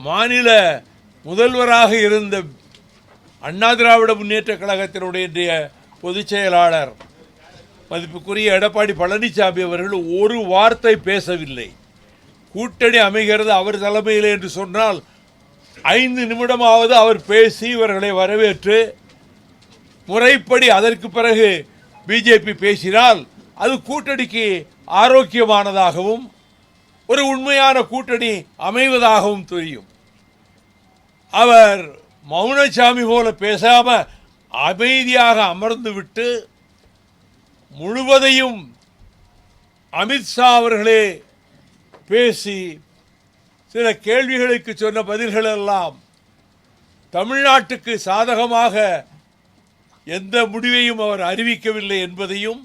மாநில முதல்வராக இருந்த அண்ணா திராவிட முன்னேற்ற கழகத்தினுடைய இன்றைய பொதுச் செயலாளர் மதிப்புக்குரிய எடப்பாடி பழனிசாமி அவர்கள் ஒரு வார்த்தை பேசவில்லை. கூட்டணி அமைகிறது அவர் தலைமையில் என்று சொன்னால் ஐந்து நிமிடமாவது அவர் பேசி இவர்களை வரவேற்று முறைப்படி அதற்கு பிறகு பிஜேபி பேசினால் அது கூட்டணிக்கு ஆரோக்கியமானதாகவும் ஒரு உண்மையான கூட்டணி அமைவதாகவும் தெரியும். அவர் மௌனசாமி போல பேசாமல் அமைதியாக அமர்ந்து விட்டு முழுவதையும் அமித்ஷா அவர்களே பேசி சில கேள்விகளுக்கு சொன்ன பதில்களெல்லாம் தமிழ்நாட்டுக்கு சாதகமாக எந்த முடிவையும் அவர் அறிவிக்கவில்லை என்பதையும்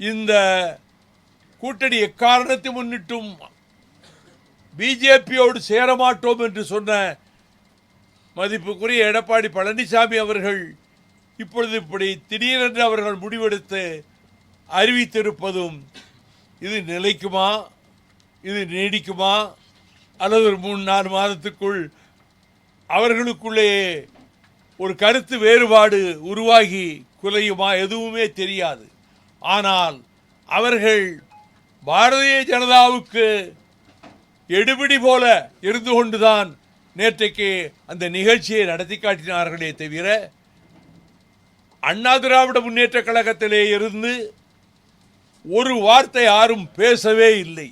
இந்த கூட்டணி எக்காரணத்தை முன்னிட்டும் பிஜேபியோடு சேரமாட்டோம் என்று சொன்ன மதிப்புக்குரிய எடப்பாடி பழனிசாமி அவர்கள் இப்பொழுது இப்படி திடீரென்று அவர்கள் முடிவெடுத்து அறிவித்திருப்பதும் இது நிலைக்குமா? இது நீடிக்குமா? அல்லது ஒரு மூணு நாலு மாதத்துக்குள் அவர்களுக்குள்ளேயே ஒரு கருத்து வேறுபாடு உருவாகி குலையுமா? எதுவுமே தெரியாது. ஆனால் அவர்கள் பாரதிய ஜனதாவுக்கு எடுபிடி போல இருந்து கொண்டுதான் நேற்றைக்கு அந்த நிகழ்ச்சியை நடத்தி காட்டினார்களே தவிர அண்ணா திராவிட முன்னேற்ற கழகத்திலே இருந்து ஒரு வார்த்தை யாரும் பேசவே இல்லை.